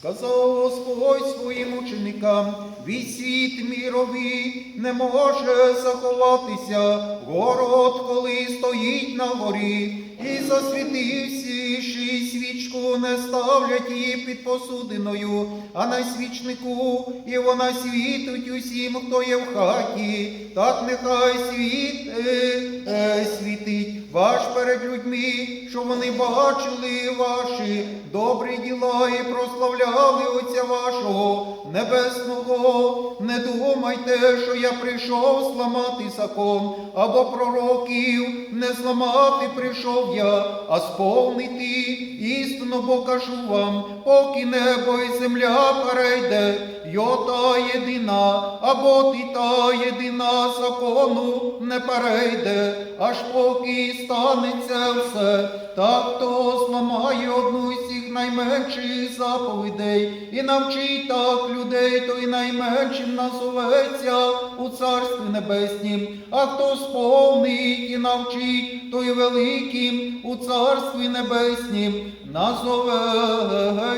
Сказав Господь своїм ученикам, від світ мірові не може заховатися, город, коли стоїть на горі, і засвітивши свічку, не ставлять її під посудиною, а на свічнику, і вона світить усім, хто є в хаті, так нехай світ е, е, світить ваш перед людьми, щоб вони бачили ваші добрі діла і прославляли Отця вашого небесного. Не думайте, що я прийшов зламати закон або пророків, не зламати прийшов я, а сповнити. Істину, бо кажу вам, поки небо і земля перейде, йо та єдина, або ти та єдина закону не перейде, аж поки станеться все, так то зламає одну з цих найменших заповідей. І навчить так людей, то й найменшим назоветься у царстві небеснім, а хто сповнить і навчить, то й великим у царстві небеснім назоветься.